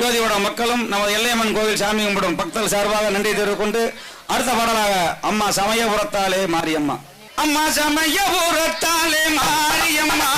ஜோதியோட மக்களும் நமது எல்லையம்மன் கோவில் சாமி கும்பிடும் பக்தர்கள் சார்பாக நன்றி தெரிவித்துக்கொண்டு அடுத்த பாடலாக அம்மா சமயபுரத்தாலே மாரியம்மா. அம்மா சமயபுரத்தாலே மாரியம்மா.